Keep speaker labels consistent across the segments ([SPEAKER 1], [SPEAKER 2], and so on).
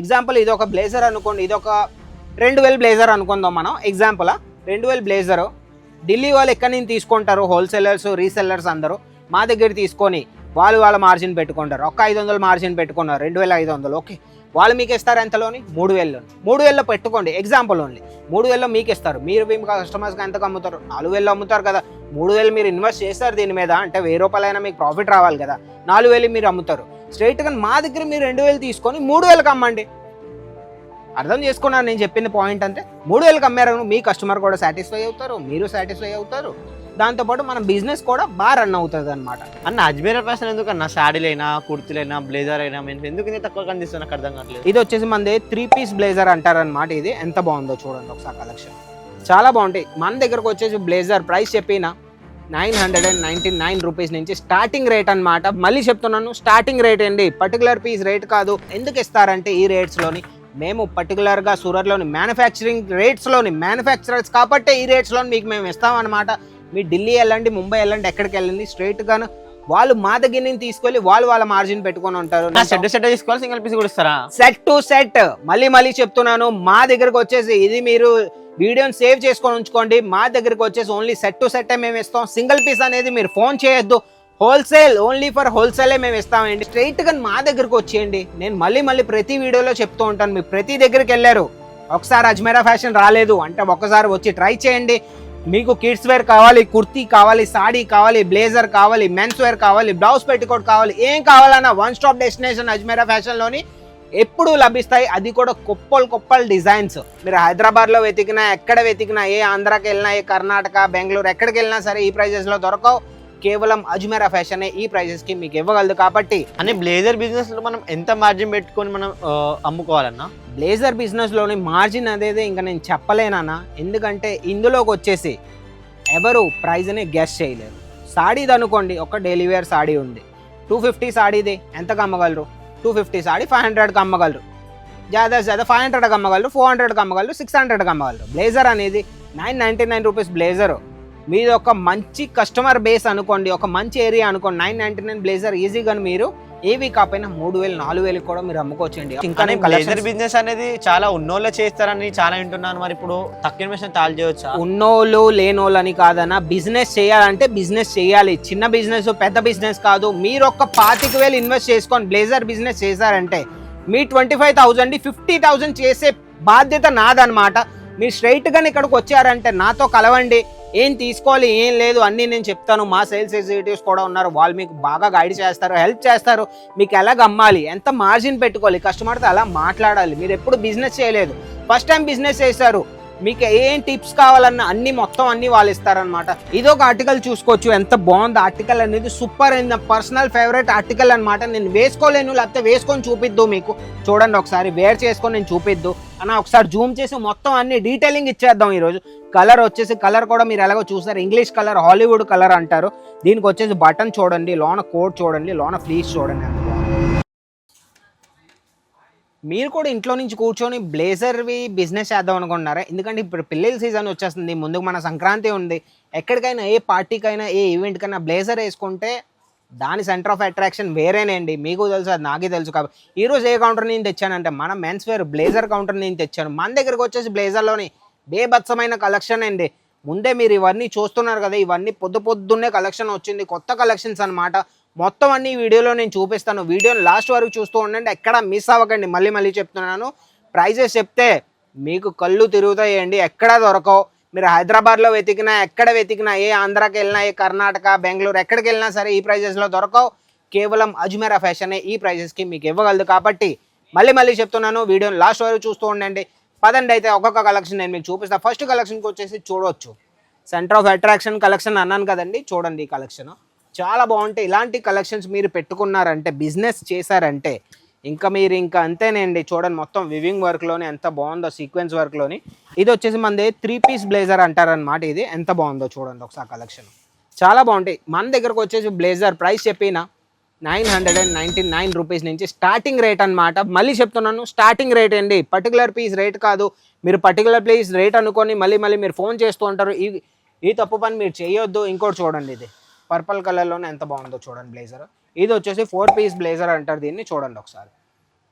[SPEAKER 1] Example ఇది ఒక blazer అనుకోండి ఇది ఒక రెండు వేలు బ్లేజర్ అనుకుందాం మనం. ఎగ్జాంపుల్ రెండు వేలు బ్లేజర్ ఢిల్లీ వాళ్ళు ఎక్కడి నుంచి తీసుకుంటారు? హోల్సేలర్స్ రీసెల్లర్స్ అందరూ మా దగ్గర తీసుకొని వాళ్ళు వాళ్ళ మార్జిన్ పెట్టుకుంటారు. ఒక ఐదు వందలు మార్జిన్ పెట్టుకున్నారు. రెండు వేల ఐదు వందలు. ఓకే వాళ్ళు మీకు ఇస్తారు ఎంతలోని? మూడు వేలలో మూడు వేలలో పెట్టుకోండి. ఎగ్జాంపుల్ ఓన్లీ మూడు వేలలో మీకు ఇస్తారు. మీరు మీ కస్టమర్స్కి ఎంతకు అమ్ముతారు? నాలుగు వేలు అమ్ముతారు కదా. మూడు వేలు మీరు ఇన్వెస్ట్ చేస్తారు దీని మీద అంటే వెయ్యి రూపాయలైనా మీకు ప్రాఫిట్ రావాలి కదా. నాలుగు వేలు మీరు అమ్ముతారు. స్ట్రైట్గా మా దగ్గర మీరు రెండు వేలు తీసుకొని మూడు వేలకు అమ్మండి అర్థం చేసుకున్నాను నేను చెప్పింది పాయింట్ అంటే. మూడు వేలకు అమ్మారు మీ కస్టమర్ కూడా సాటిస్ఫై అవుతారు మీరు సాటిస్ఫై అవుతారు. దాంతోపాటు మన బిజినెస్ కూడా బాగా రన్ అవుతుంది అనమాట
[SPEAKER 2] అన్న అజ్మీర్ ఫ్యాషన్ ఎందుకు అన్న శాడీలైనా కుర్తీలైనా బ్లేజర్ అయినా ఎందుకు ఇంత తక్కువ కనిపిస్తుంది నాకు అర్థం కావట్లేదు.
[SPEAKER 1] ఇది వచ్చేసి మనది త్రీ పీస్ బ్లేజర్ అంటారనమాట ఇది. ఎంత బాగుందో చూడండి ఒకసారి కలెక్షన్ చాలా బాగుంటాయి. మన దగ్గరకు వచ్చేసి బ్లేజర్ ప్రైస్ చెప్పిన nine hundred and ninety nine rupees నుంచి స్టార్టింగ్ రేట్ అన్నమాట. మళ్ళీ చెప్తున్నాను స్టార్టింగ్ రేట్ అండి పర్టికులర్ పీస్ రేట్ కాదు. ఎందుకు ఇస్తారంటే ఈ రేట్స్లోని మేము పర్టికులర్గా సూరత్లోని మ్యానుఫ్యాక్చరింగ్ రేట్స్లోని మ్యానుఫ్యాక్చరర్స్ కాబట్టే ఈ రేట్స్లో మీకు మేము ఇస్తామన్నమాట. మీ ఢిల్లీ వెళ్ళండి ముంబై వెళ్ళండి ఎక్కడికి వెళ్ళండి స్ట్రైట్గాను వాళ్ళు మా దగ్గర నుంచి తీసుకెళ్ళి వాళ్ళు వాళ్ళ మార్జిన్ పెట్టుకొని ఉంటారు.
[SPEAKER 2] సెట్ సెట్ తీసుకోవాలి సింగిల్ పీస్ కూడా ఇస్తారా?
[SPEAKER 1] సెట్ టు సెట్ మళ్ళీ మళ్ళీ చెప్తున్నాను మా దగ్గరకు వచ్చేసి ఇది మీరు వీడియోని సేవ్ చేసుకొని ఉంచుకోండి. మా దగ్గరకు వచ్చేసి ఓన్లీ సెట్ టు సెట్ మేము ఇస్తాం. సింగిల్ పీస్ అనేది మీరు ఫోన్ చేయొద్దు. హోల్సేల్ ఓన్లీ ఫర్ హోల్సేలే మేము ఇస్తామండి. స్ట్రైట్గా మా దగ్గరకు వచ్చేయండి. నేను మళ్ళీ మళ్ళీ ప్రతి వీడియోలో చెప్తూ ఉంటాను. మీరు ప్రతి దగ్గరికి వెళ్ళారు. ఒకసారి అజ్మేరా ఫ్యాషన్ రాలేదు అంటే ఒకసారి వచ్చి ట్రై చేయండి. మీకు కిడ్స్ వేర్ కావాలి కుర్తీ కావాలి సాడీ కావాలి బ్లేజర్ కావాలి మెన్స్ వేర్ కావాలి బ్లౌజ్ పెట్టికోట్ కావాలి ఏం కావాలన్నా వన్ స్టాప్ డెస్టినేషన్ అజ్మేరా ఫ్యాషన్లోని ఎప్పుడు లభిస్తాయి. అది కూడా కుప్పలు కుప్పలు డిజైన్స్. మీరు హైదరాబాద్లో వెతికినా ఎక్కడ వెతికినా ఏ ఆంధ్రాకి వెళ్ళినా ఏ కర్ణాటక బెంగళూరు ఎక్కడికి వెళ్ళినా సరే ఈ ప్రైజెస్లో దొరకవు. కేవలం అజ్మేరా ఫ్యాషన్ ఈ ప్రైజెస్కి మీకు ఇవ్వగలదు కాబట్టి.
[SPEAKER 2] అని బ్లేజర్ బిజినెస్లో మనం ఎంత మార్జిన్ పెట్టుకొని మనం అమ్ముకోవాలన్నా?
[SPEAKER 1] బ్లేజర్ బిజినెస్లోని మార్జిన్ అనేది ఇంకా నేను చెప్పలేనన్నా ఎందుకంటే ఇందులోకి వచ్చేసి ఎవరు ప్రైజ్ని గెస్ చేయలేరు. సాడీది అనుకోండి ఒక డైలీ వేర్ సాడీ ఉంది. టూ ఫిఫ్టీ సాడీది. ఎంతకు అమ్మగలరు టూ ఫిఫ్టీ సాడి ఫైవ్ హండ్రెడ్కి అమ్మగలరు. జాదా జాదా ఫైవ్ హండ్రెడ్కి అమ్మగలరు ఫోర్ హండ్రెడ్కి అమ్మగలరు సిక్స్ హండ్రెడ్కి అమ్మగలరు. బ్లేజర్ అనేది nine ninety nine rupees blazer. మీది ఒక మంచి కస్టమర్ బేస్ అనుకోండి ఒక మంచి ఏరియా అనుకోండి నైన్ నైంటీ నైన్ బ్లేజర్ ఈజీగా మీరు ఏవి కాకపోయినా మూడు వేలు నాలుగు వేలు కూడా మీరు అమ్ముకోవచ్చండి. ఇంకా collections-
[SPEAKER 2] బిజినెస్ అనేది చాలా ఉన్నోళ్ళే చేస్తారని చాలా వింటున్నాను. మరి ఇప్పుడు తక్కువ ఇన్వెస్ట్ తాళు చేయొచ్చా?
[SPEAKER 1] ఉన్నోళ్ళు లేనోళ్ళు అని కాదన్నా బిజినెస్ చేయాలంటే బిజినెస్ చేయాలి. చిన్న బిజినెస్ పెద్ద బిజినెస్ కాదు. మీరు ఒక పాతిక వేలు ఇన్వెస్ట్ చేసుకొని బ్లేజర్ బిజినెస్ చేశారంటే మీ twenty five thousand fifty thousand చేసే బాధ్యత నాదనమాట మీరు స్ట్రైట్గా ఇక్కడికి వచ్చారంటే నాతో కలవండి. ఏం తీసుకోవాలి ఏం లేదు అన్నీ నేను చెప్తాను. మా సేల్స్ ఎగ్జిక్యూటివ్స్ కూడా ఉన్నారు. వాళ్ళు మీకు బాగా గైడ్ చేస్తారు హెల్ప్ చేస్తారు. మీకు ఎలాగ అమ్మాలి ఎంత మార్జిన్ పెట్టుకోవాలి కస్టమర్తో అలా మాట్లాడాలి. మీరు ఎప్పుడు బిజినెస్ చేయలేదు. ఫస్ట్ టైం బిజినెస్ చేశారు. మీకు ఏం టిప్స్ కావాలన్నా అన్ని మొత్తం అన్ని వాళ్ళు ఇస్తారనమాట ఇది ఒక ఆర్టికల్ చూసుకోవచ్చు. ఎంత బాగుంది ఆర్టికల్ అనేది సూపర్ అయింది. నా పర్సనల్ ఫేవరెట్ ఆర్టికల్ అనమాట నేను వేసుకోలేను లేకపోతే వేసుకొని చూపిద్దు మీకు. చూడండి ఒకసారి వేర్ చేసుకొని నేను చూపిద్దు. అన్న ఒకసారి జూమ్ చేసి మొత్తం అన్ని డీటెయిలింగ్ ఇచ్చేద్దాం ఈరోజు. కలర్ వచ్చేసి కలర్ కూడా మీరు ఎలాగో చూస్తారు ఇంగ్లీష్ కలర్ హాలీవుడ్ కలర్ అంటారు. దీనికి వచ్చేసి బటన్ చూడండి లోన కోట్ చూడండి లోన ఫ్లీస్ చూడండి మీరు కూడా ఇంట్లో నుంచి కూర్చొని బ్లేజర్వి బిజినెస్ చేద్దాం అనుకుంటున్నారా? ఎందుకంటే ఇప్పుడు పిల్లల సీజన్ వచ్చేస్తుంది ముందుకు మన సంక్రాంతి ఉంది. ఎక్కడికైనా ఏ పార్టీకైనా ఏ ఈవెంట్కైనా బ్లేజర్ వేసుకుంటే దాని సెంటర్ ఆఫ్ అట్రాక్షన్ వేరేనండి. మీకు తెలుసు అది నాకే తెలుసు కాబట్టి ఈరోజు ఏ కౌంటర్ నేను తెచ్చానంటే మన మెన్స్ వేర్ బ్లేజర్ కౌంటర్ నుంచి తెచ్చాను. మన దగ్గరకు వచ్చేసి బ్లేజర్లోని బేభత్సమైన కలెక్షన్ అండి. ముందే మీరు ఇవన్నీ చూస్తున్నారు కదా ఇవన్నీ పొద్దు పొద్దున్నే కలెక్షన్ వచ్చింది. కొత్త కలెక్షన్స్ అన్నమాట. మొత్తం అన్ని వీడియోలో నేను చూపిస్తాను. వీడియోని లాస్ట్ వరకు చూస్తూ ఉండండి. ఎక్కడ మిస్ అవ్వకండి. మళ్ళీ మళ్ళీ చెప్తున్నాను. ప్రైజెస్ చెప్తే మీకు కళ్ళు తిరుగుతాయండి. ఎక్కడ దొరకవు. మీరు హైదరాబాద్లో వెతికినా ఎక్కడ వెతికినా ఏ ఆంధ్రాకి వెళ్ళినా ఏ కర్ణాటక బెంగళూరు ఎక్కడికి వెళ్ళినా సరే ఈ ప్రైజెస్లో దొరకవు. కేవలం అజ్మేరా ఫ్యాషనే ఈ ప్రైజెస్కి మీకు ఇవ్వగలదు కాబట్టి మళ్ళీ మళ్ళీ చెప్తున్నాను. వీడియోని లాస్ట్ వరకు చూస్తూ ఉండండి. పదండి అయితే ఒక్కొక్క కలెక్షన్ నేను మీకు చూపిస్తాను ఫస్ట్ కలెక్షన్కి వచ్చేసి చూడవచ్చు సెంటర్ ఆఫ్ అట్రాక్షన్ కలెక్షన్ అన్నాను కదండి. చూడండి ఈ కలెక్షన్. చాలా బాగుంటాయి ఇలాంటి కలెక్షన్స్ మీరు పెట్టుకున్నారంటే బిజినెస్ చేశారంటే ఇంకా మీరు ఇంకా అంతేనండి. చూడండి మొత్తం వివింగ్ వర్క్లోని ఎంత బాగుందో సీక్వెన్స్ వర్క్లోని. ఇది వచ్చేసి మనది త్రీ పీస్ బ్లేజర్ అంటారనమాట ఇది. ఎంత బాగుందో చూడండి ఒకసారి కలెక్షన్. చాలా బాగుంటాయి. మన దగ్గరకు వచ్చేసి బ్లేజర్ ప్రైస్ చెప్పిన nine hundred and ninety nine rupees నుంచి స్టార్టింగ్ రేట్ అన్నమాట. మళ్ళీ చెప్తున్నాను స్టార్టింగ్ రేట్ అండి. పర్టికులర్ పీస్ రేట్ కాదు. మీరు పర్టికులర్ ప్లీస్ రేట్ అనుకొని మళ్ళీ మళ్ళీ మీరు ఫోన్ చేస్తూ ఉంటారు. ఈ ఈ తప్పు పని మీరు చేయొద్దు. ఇంకోటి చూడండి ఇది. పర్పుల్ కలర్లోనే ఎంత బాగుందో చూడండి బ్లేజర్. ఇది వచ్చేసి ఫోర్ పీస్ బ్లేజర్ అంటారు దీన్ని చూడండి ఒకసారి.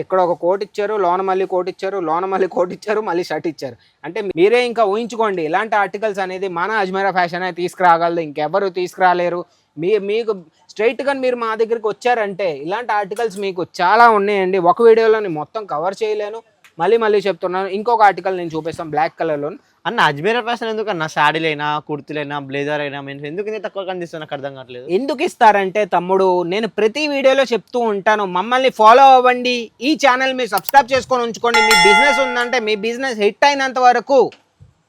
[SPEAKER 1] ఇక్కడ ఒక కోట్ ఇచ్చారు లోన మళ్ళీ కోట్ ఇచ్చారు లోన మళ్ళీ కోట్ ఇచ్చారు మళ్ళీ షర్ట్ ఇచ్చారు. అంటే మీరే ఇంకా ఊహించుకోండి ఇలాంటి ఆర్టికల్స్ అనేది మన అజ్మీరా ఫ్యాషన్ అనేది తీసుకురాగలదు ఇంకెవరు తీసుకురాలేరు. మీ మీకు స్ట్రైట్గా మీరు మా దగ్గరికి వచ్చారంటే ఇలాంటి ఆర్టికల్స్ మీకు చాలా ఉన్నాయండి. ఒక వీడియోలో మొత్తం కవర్ చేయలేను మళ్ళీ మళ్ళీ చెప్తున్నాను. ఇంకొక ఆర్టికల్ నేను చూపిస్తాను బ్లాక్ కలర్లో
[SPEAKER 2] అన్న అజ్మీర్ ఫ్యాషన్ ఎందుకు అన్న శాడీలైనా కుర్తీలైనా బ్లేజర్ అయినా మీన్స్ ఎందుకు ఇంత తక్కువ కనిపిస్తుంది నాకు అర్థం కావట్లేదు.
[SPEAKER 1] ఎందుకు ఇస్తారంటే తమ్ముడు నేను ప్రతి వీడియోలో చెప్తూ ఉంటాను మమ్మల్ని ఫాలో అవ్వండి. ఈ ఛానల్ మీరు సబ్స్క్రైబ్ చేసుకొని ఉంచుకోండి. మీ బిజినెస్ ఉందంటే మీ బిజినెస్ హిట్ అయినంత వరకు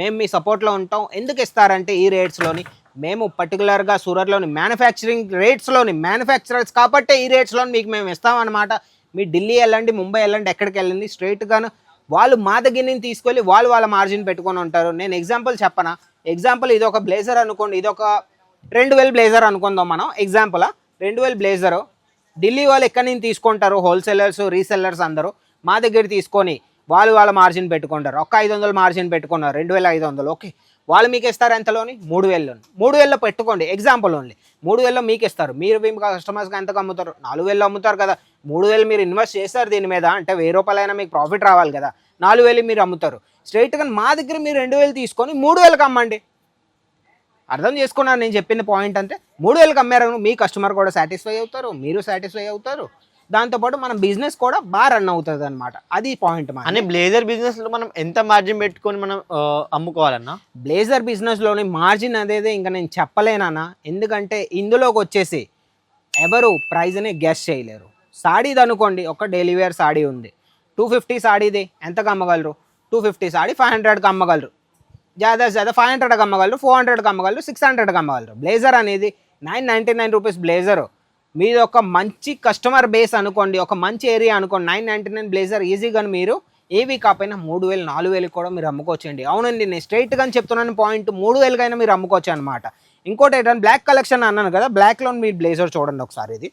[SPEAKER 1] మేము మీ సపోర్ట్లో ఉంటాం. ఎందుకు ఇస్తారంటే ఈ రేట్స్లోని మేము పర్టికులర్గా సూరత్లోని మ్యానుఫ్యాక్చరింగ్ రేట్స్లోని మ్యానుఫ్యాక్చరర్స్ కాబట్టి ఈ రేట్స్లోని మీకు మేము ఇస్తామన్నమాట. మీ ఢిల్లీ వెళ్ళండి ముంబై వెళ్ళండి ఎక్కడికి వెళ్ళండి స్ట్రైట్గాను వాళ్ళు మా దగ్గర నుంచి తీసుకెళ్ళి వాళ్ళు వాళ్ళ మార్జిన్ పెట్టుకొని ఉంటారు. నేను ఎగ్జాంపుల్ చెప్పనా? ఎగ్జాంపుల్ ఇది ఒక బ్లేజర్ అనుకోండి ఇది ఒక రెండు వేలు బ్లేజర్ అనుకుందాం మనం. ఎగ్జాంపుల్ రెండు వేలు బ్లేజరు ఢిల్లీ వాళ్ళు ఎక్కడి నుంచి తీసుకుంటారు? హోల్సేలర్స్ రీసెల్లర్స్ అందరూ మా దగ్గర తీసుకొని వాళ్ళు వాళ్ళ మార్జిన్ పెట్టుకుంటారు. ఒక ఐదు వందలు మార్జిన్ పెట్టుకున్నారు. రెండు వేల ఐదు వందలు. ఓకే వాళ్ళు మీకు ఇస్తారు ఎంతలోని? మూడు వేలలో. మూడు వేలలో పెట్టుకోండి. ఎగ్జాంపుల్ ఓన్లీ మూడు వేలలో మీకు ఇస్తారు. మీరు మీ కస్టమర్స్కి ఎంతకు అమ్ముతారు? నాలుగు వేలలో అమ్ముతారు కదా. మూడు వేలు మీరు ఇన్వెస్ట్ చేస్తారు దీని మీద అంటే వెయ్యి రూపాయలైనా మీకు ప్రాఫిట్ రావాలి కదా. నాలుగు వేలు మీరు అమ్ముతారు. స్ట్రైట్గా మా దగ్గర మీరు రెండు వేలు తీసుకొని మూడు వేలకు అమ్మండి అర్థం చేసుకున్నాను నేను చెప్పిన పాయింట్ అంతే. మూడు వేలకు అమ్మారు మీ కస్టమర్ కూడా సాటిస్ఫై అవుతారు మీరు సాటిస్ఫై అవుతారు. దాంతోపాటు మన బిజినెస్ కూడా బాగా రన్ అవుతుంది అనమాట అది పాయింట్ మా
[SPEAKER 2] అని బ్లేజర్ బిజినెస్లో మనం ఎంత మార్జిన్ పెట్టుకొని మనం అమ్ముకోవాలన్నా?
[SPEAKER 1] బ్లేజర్ బిజినెస్లోని మార్జిన్ అనేది ఇంకా నేను చెప్పలేనన్నా. ఎందుకంటే ఇందులోకి వచ్చేసి ఎవరు ప్రైజ్ని గెస్ చేయలేరు. సాడీది అనుకోండి ఒక డైలీ వేర్ సాడీ ఉంది. టూ ఫిఫ్టీ సాడీది ఎంతకు అమ్మగలరు? టూ ఫిఫ్టీ సాడీ ఫైవ్ హండ్రెడ్కి అమ్మగలరు. జాదా జాదా ఫైవ్ హండ్రెడ్కి అమ్మగలరు ఫోర్ హండ్రెడ్కి అమ్మగలరు సిక్స్ హండ్రెడ్కి అమ్మగలరు. బ్లేజర్ అనేది nine ninety nine rupees blazer. మీది ఒక మంచి కస్టమర్ బేస్ అనుకోండి ఒక మంచి ఏరియా అనుకోండి నైన్ నైంటీ నైన్ బ్లేజర్ ఈజీగా మీరు ఏవి కాకపోయినా మూడు వేలు నాలుగు వేలు కూడా మీరు అమ్ముకోవచ్చండి. అవునండి నేను స్ట్రైట్గా చెప్తున్నాను పాయింట్ మూడు వేలుకైనా మీరు అమ్ముకోవచ్చు అనమాట ఇంకోటి ఏంటంటే బ్లాక్ కలెక్షన్ అన్నాను కదా బ్లాక్లో మీ బ్లేజర్ చూడండి ఒకసారి ఇది.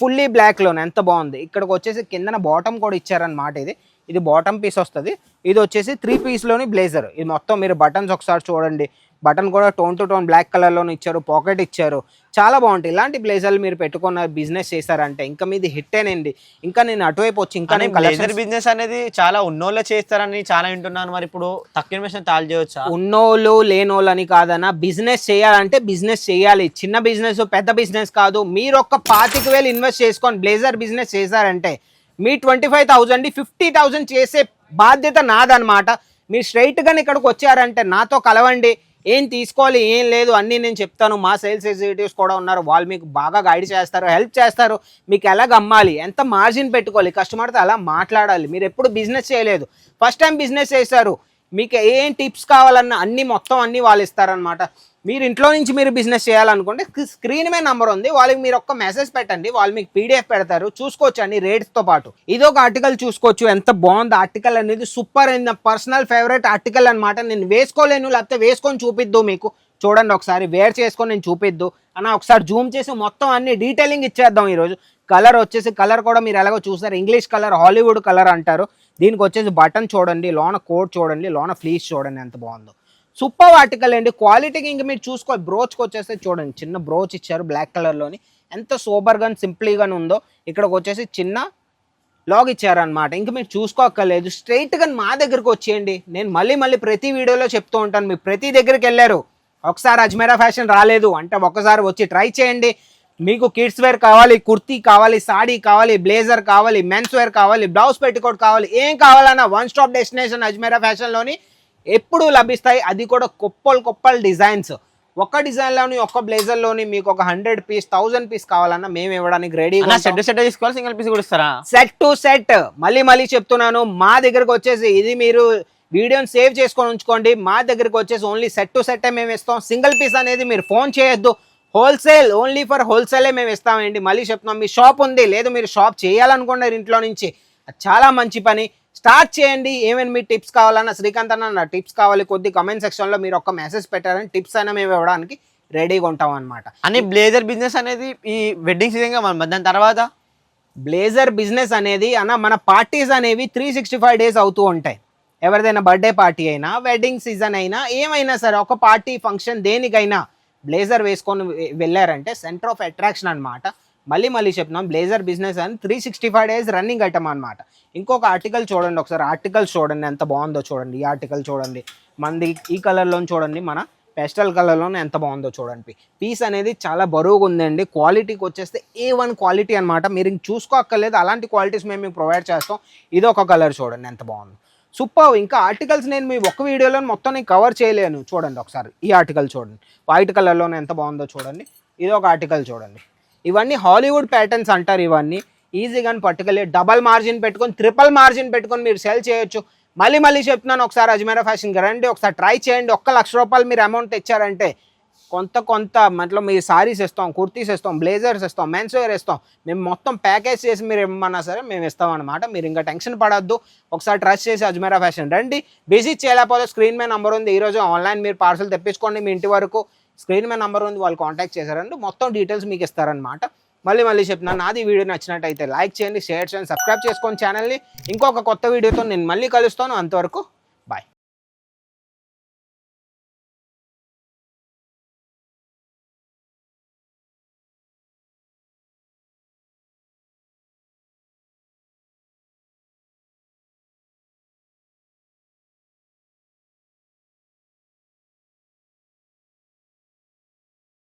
[SPEAKER 1] ఫుల్లీ బ్లాక్లోనే ఎంత బాగుంది. ఇక్కడికి వచ్చేసి కిందన బాటమ్ కూడా ఇచ్చారనమాట ఇది. ఇది బాటమ్ పీస్ వస్తుంది. ఇది వచ్చేసి త్రీ పీస్లోని బ్లేజర్. ఇది మొత్తం మీరు బటన్స్ ఒకసారి చూడండి. బటన్ కూడా టోన్ టు టోన్ బ్లాక్ కలర్లోనే ఇచ్చారు పాకెట్ ఇచ్చారు. చాలా బాగుంటాయి. ఇలాంటి బ్లేజర్లు మీరు పెట్టుకున్న బిజినెస్ చేశారంటే ఇంకా మీది హిట్టేనండి ఇంకా నేను అటువైపు వచ్చి ఇంకా నేను
[SPEAKER 2] బ్లేజర్ బిజినెస్ అనేది చాలా ఉన్నోళ్ళే చేస్తారని చాలా వింటున్నాను. మరి ఇప్పుడు తక్కువ ఇన్వెస్ట్ తాళ చేయవచ్చా
[SPEAKER 1] ఉన్నోళ్ళు లేనోళ్ళు అని కాదన్న బిజినెస్ చేయాలంటే బిజినెస్ చేయాలి. చిన్న బిజినెస్ పెద్ద బిజినెస్ కాదు. మీరు ఒక పాతిక వేలు ఇన్వెస్ట్ చేసుకొని బ్లేజర్ బిజినెస్ చేశారంటే మీ twenty five thousand fifty thousand చేసే బాధ్యత నాదనమాట మీరు స్ట్రైట్గా ఇక్కడికి వచ్చారంటే నాతో కలవండి. ఏం తీసుకోవాలి ఏం లేదు అన్నీ నేను చెప్తాను. మా సేల్స్ ఎగ్జిక్యూటివ్స్ కూడా ఉన్నారు. వాళ్ళు మీకు బాగా గైడ్ చేస్తారు హెల్ప్ చేస్తారు. మీకు ఎలాగ అమ్మాలి ఎంత మార్జిన్ పెట్టుకోవాలి కస్టమర్తో అలా మాట్లాడాలి మీరు ఎప్పుడు బిజినెస్ చేయలేదు. ఫస్ట్ టైం బిజినెస్ చేశారు. మీకు ఏం టిప్స్ కావాలన్నా అన్నీ మొత్తం అన్నీ వాళ్ళు ఇస్తారనమాట మీరు ఇంట్లో నుంచి మీరు బిజినెస్ చేయాలనుకుంటే స్క్రీన్ మీద నంబర్ ఉంది. వాళ్ళకి మీరు ఒక్క మెసేజ్ పెట్టండి. వాళ్ళు మీకు పీడిఎఫ్ పెడతారు. చూసుకోవచ్చు అండి రేట్స్తో పాటు. ఇది ఒక ఆర్టికల్ చూసుకోవచ్చు. ఎంత బాగుంది ఆర్టికల్ అనేది సూపర్ అయింది. పర్సనల్ ఫేవరెట్ ఆర్టికల్ అనమాట నేను వేసుకోలేను. లేకపోతే వేసుకొని చూపిద్దు మీకు. చూడండి ఒకసారి. వేర్ చేసుకొని నేను చూపిద్దు. అన్న ఒకసారి జూమ్ చేసి మొత్తం అన్ని డీటెయిలింగ్ ఇచ్చేద్దాం ఈరోజు. కలర్ వచ్చేసి కలర్ కూడా మీరు ఎలాగో చూసారు ఇంగ్లీష్ కలర్ హాలీవుడ్ కలర్ అంటారు. దీనికి వచ్చేసి బటన్ చూడండి. లోన కోట్ చూడండి. లోన ఫ్లీస్ చూడండి. ఎంత బాగుందో. సూపర్ ఆర్టికల్ అండి. క్వాలిటీకి ఇంక మీరు చూసుకో బ్రోచ్కి వచ్చేస్తే చూడండి. చిన్న బ్రోచ్ ఇచ్చారు బ్లాక్ కలర్లోని. ఎంత సూపర్గా సింపుల్గానే ఉందో ఇక్కడికి వచ్చేసి చిన్న లాగ్ ఇచ్చారనమాట ఇంక మీరు చూసుకోక్కర్లేదు. స్ట్రైట్గా మా దగ్గరకు వచ్చేయండి. నేను మళ్ళీ మళ్ళీ ప్రతి వీడియోలో చెప్తూ ఉంటాను. మీరు ప్రతి దగ్గరికి వెళ్ళారు. ఒకసారి అజ్మేరా ఫ్యాషన్ రాలేదు అంటే ఒకసారి వచ్చి ట్రై చేయండి. మీకు కిడ్స్ వేర్ కావాలి కుర్తీ కావాలి సాడీ కావాలి బ్లేజర్ కావాలి మెన్స్ వేర్ కావాలి బ్లౌజ్ పెట్టికోట్ కావాలి ఏం కావాలన్నా వన్ స్టాప్ డెస్టినేషన్ అజ్మేరా ఫ్యాషన్లోని ఎప్పుడు లభిస్తాయి. అది కూడా కుప్పలు కుప్పలు డిజైన్స్. ఒక డిజైన్లోని ఒక బ్లేజర్లోని మీకు ఒక హండ్రెడ్ పీస్ థౌజండ్ పీస్ కావాలన్నా మేము ఇవ్వడానికి రెడీగా
[SPEAKER 2] సెట్ సెట్ తీసుకోవాలి సింగిల్ పీస్ కూడా ఇస్తారా?
[SPEAKER 1] సెట్ టు సెట్ మళ్ళీ మళ్ళీ చెప్తున్నాను మా దగ్గరకు వచ్చేసి ఇది మీరు వీడియోని సేవ్ చేసుకొని ఉంచుకోండి. మా దగ్గరకు వచ్చేసి ఓన్లీ సెట్ టు సెట్ మేము ఇస్తాం. సింగిల్ పీస్ అనేది మీరు ఫోన్ చేయొద్దు. హోల్సేల్ ఓన్లీ ఫర్ హోల్సేలే మేము ఇస్తామండి. మళ్ళీ చెప్తున్నాం మీ షాప్ ఉంది. లేదు మీరు షాప్ చేయాలనుకున్నారు ఇంట్లో నుంచి. చాలా మంచి పని. స్టార్ట్ చేయండి. ఏమైనా మీ టిప్స్ కావాలన్నా శ్రీకాంత్ అన్న నా టిప్స్ కావాలి. కొద్ది కమెంట్ సెక్షన్లో మీరు ఒక మెసేజ్ పెట్టారని టిప్స్ అయినా మేము ఇవ్వడానికి రెడీగా ఉంటాం అనమాట
[SPEAKER 2] అని బ్లేజర్ బిజినెస్ అనేది ఈ వెడ్డింగ్ సీజన్గా మనం దాని తర్వాత?
[SPEAKER 1] బ్లేజర్ బిజినెస్ అనేది అన్న మన పార్టీస్ అనేవి త్రీ సిక్స్టీ ఫైవ్ డేస్ అవుతూ ఉంటాయి. ఎవరిదైనా బర్త్డే పార్టీ అయినా వెడ్డింగ్ సీజన్ అయినా ఏమైనా సరే ఒక పార్టీ ఫంక్షన్ దేనికైనా బ్లేజర్ వేసుకొని వెళ్ళారంటే సెంటర్ ఆఫ్ అట్రాక్షన్ అనమాట మళ్ళీ మళ్ళీ చెప్తున్నాం బ్లేజర్ బిజినెస్ అని three sixty five days running item అనమాట ఇంకొక ఆర్టికల్ చూడండి ఒకసారి ఆర్టికల్స్ చూడండి ఎంత బాగుందో చూడండి ఈ ఆర్టికల్ చూడండి. మనది ఈ కలర్లో చూడండి మన పెస్టల్ కలర్లోనే ఎంత బాగుందో చూడండి. పీస్ అనేది చాలా బరువుగా ఉందండి. క్వాలిటీకి వచ్చేస్తే ఏ వన్ క్వాలిటీ అనమాట మీరు చూసుకోక్కర్లేదు. అలాంటి క్వాలిటీస్ మేము మీకు ప్రొవైడ్ చేస్తాం. ఇది ఒక కలర్ చూడండి ఎంత బాగుంది. సూపర్ ఇంకా ఆర్టికల్స్ నేను మీ ఒక్క వీడియోలో మొత్తం నేను కవర్ చేయలేను. చూడండి ఒకసారి ఈ ఆర్టికల్ చూడండి. వైట్ కలర్లోనే ఎంత బాగుందో చూడండి. ఇది ఒక ఆర్టికల్ చూడండి. ఇవన్నీ హాలీవుడ్ ప్యాటర్న్స్ అంటారు ఇవన్నీ. ఈజీగా పట్టుకెళ్ళి డబల్ మార్జిన్ పెట్టుకొని ట్రిపుల్ మార్జిన్ పెట్టుకొని మీరు సెల్ చేయొచ్చు. మళ్ళీ మళ్ళీ చెప్తున్నాను ఒకసారి అజ్మీరా ఫ్యాషన్కి రండి ఒకసారి ట్రై చేయండి. ఒక్క లక్ష రూపాయలు మీరు అమౌంట్ ఇచ్చారంటే కొంత కొంత మట్లో మీరు సారీస్ ఇస్తాం కుర్తీస్ ఇస్తాం బ్లేజర్స్ ఇస్తాం మెన్స్ వేర్ ఇస్తాం మేము మొత్తం ప్యాకేజ్ చేసి మీరు ఇమ్మన్నా సరే మేము ఇస్తాం అనమాట మీరు ఇంకా టెన్షన్ పడద్దు. ఒకసారి ట్రస్ట్ చేసి అజ్మీరా ఫ్యాషన్ రండి. విజిట్ చేయలేకపోతే స్క్రీన్ మీద నంబర్ ఉంది. ఈరోజు ఆన్లైన్ మీరు పార్సల్ తెప్పించుకోండి మీ ఇంటి వరకు. స్క్రీన్ మీద నెంబర్ ఉంది వాళ్ళు కాంటాక్ట్ చేశారండి. మొత్తం డీటెయిల్స్ మీకు ఇస్తారనమాట మళ్ళీ మళ్ళీ చెప్తున్నాను నాది వీడియో నచ్చినట్టయితే లైక్ చేయండి షేర్ చేయండి సబ్స్క్రైబ్ చేసుకోండి ఛానల్ని ఇంకొక కొత్త వీడియోతో నేను మళ్ళీ కలుస్తాను. అంతవరకు